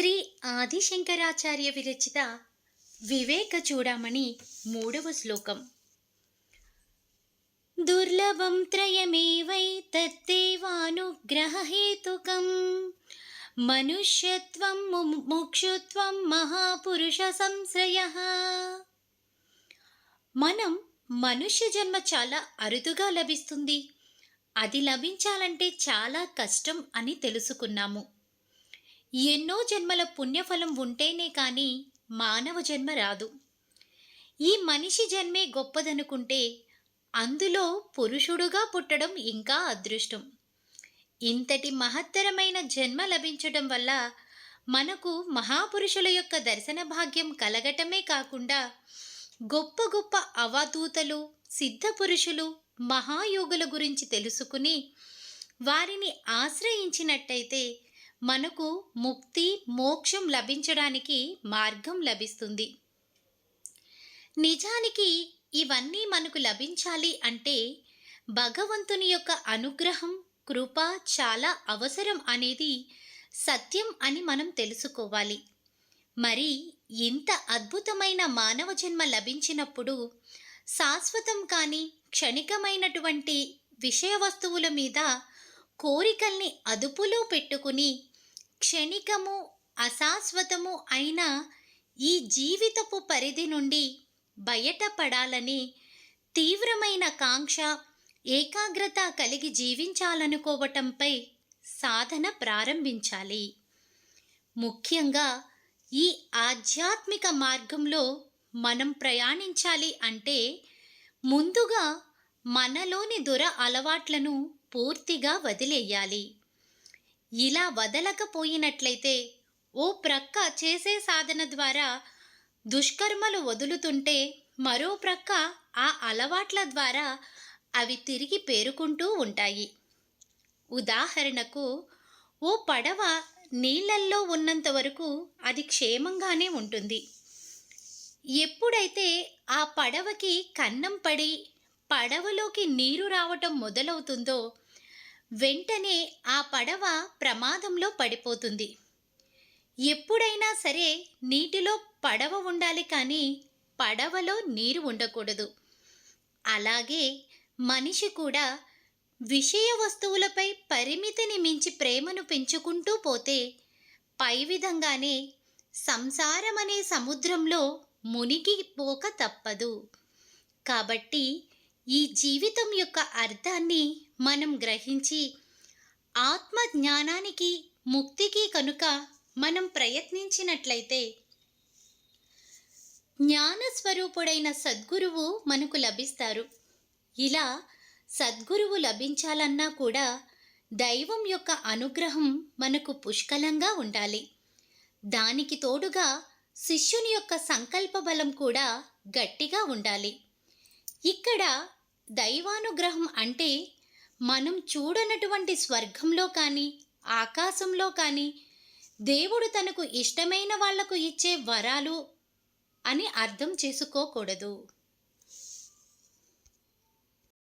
శ్రీ ఆదిశంకరాచార్య విరచిత వివేక చూడమని మూడవ శ్లోకం. దుర్లభం త్రయమేవై త్రయమేవైతత్తేవానుగ్రహహేతుకం మనుష్యత్వం ముముక్షుత్వం మహాపురుష సంశ్రయ మనం మనుష్య జన్మ చాలా అరుదుగా లభిస్తుంది. అది లభించాలంటే చాలా కష్టం అని తెలుసుకున్నాము. ఎన్నో జన్మల పుణ్యఫలం ఉంటేనే కానీ మానవ జన్మ రాదు. ఈ మనిషి జన్మే గొప్పదనుకుంటే అందులో పురుషుడుగా పుట్టడం ఇంకా అదృష్టం. ఇంతటి మహత్తరమైన జన్మ లభించడం వల్ల మనకు మహాపురుషుల యొక్క దర్శన భాగ్యం కలగటమే కాకుండా గొప్ప గొప్ప అవధూతలు సిద్ధ పురుషులు మహాయోగుల గురించి తెలుసుకుని వారిని ఆశ్రయించినట్టయితే మనకు ముక్తి మోక్షం లభించడానికి మార్గం లభిస్తుంది. నిజానికి ఇవన్నీ మనకు లభించాలి అంటే భగవంతుని యొక్క అనుగ్రహం కృప చాలా అవసరం అనేది సత్యం అని మనం తెలుసుకోవాలి. మరి ఇంత అద్భుతమైన మానవ జన్మ లభించినప్పుడు శాశ్వతం కానీ క్షణికమైనటువంటి విషయ వస్తువుల మీద కోరికల్ని అదుపులో పెట్టుకుని క్షణికము అశాశ్వతము అయిన ఈ జీవితపు పరిధి నుండి బయటపడాలని తీవ్రమైన కాంక్ష ఏకాగ్రత కలిగి జీవించాలనుకోవటంపై సాధన ప్రారంభించాలి. ముఖ్యంగా ఈ ఆధ్యాత్మిక మార్గంలో మనం ప్రయాణించాలి అంటే ముందుగా మనలోని దుర అలవాట్లను పూర్తిగా వదిలేయాలి. ఇలా వదలకపోయినట్లయితే ఓ ప్రక్క చేసే సాధన ద్వారా దుష్కర్మలు వదులుతుంటే మరో ప్రక్క ఆ అలవాట్ల ద్వారా అవి తిరిగి పేరుకుంటూ ఉంటాయి. ఉదాహరణకు ఓ పడవ నీళ్ళల్లో ఉన్నంత వరకు అది క్షేమంగానే ఉంటుంది. ఎప్పుడైతే ఆ పడవకి కన్నం పడి పడవలోకి నీరు రావటం మొదలవుతుందో వెంటనే ఆ పడవ ప్రమాదంలో పడిపోతుంది. ఎప్పుడైనా సరే నీటిలో పడవ ఉండాలి కానీ పడవలో నీరు ఉండకూడదు. అలాగే మనిషి కూడా విషయ వస్తువులపై పరిమితిని మించి ప్రేమను పెంచుకుంటూ పోతే పై విధంగానే సంసారం అనే సముద్రంలో మునిగిపోక తప్పదు. కాబట్టి ఈ జీవితం యొక్క అర్థాన్ని మనం గ్రహించి ఆత్మ జ్ఞానానికి ముక్తికి కనుక మనం ప్రయత్నించినట్లయితే జ్ఞానస్వరూపుడైన సద్గురువు మనకు లభిస్తారు. ఇలా సద్గురువు లభించాలన్నా కూడా దైవం యొక్క అనుగ్రహం మనకు పుష్కలంగా ఉండాలి. దానికి తోడుగా శిష్యుని యొక్క సంకల్ప బలం కూడా గట్టిగా ఉండాలి. ఇక్కడ దైవానుగ్రహం అంటే మనం చూడనటువంటి స్వర్గంలో కానీ ఆకాశంలో కానీ దేవుడు తనకు ఇష్టమైన వాళ్ళకు ఇచ్చే వరాలు అని అర్థం చేసుకోకూడదు.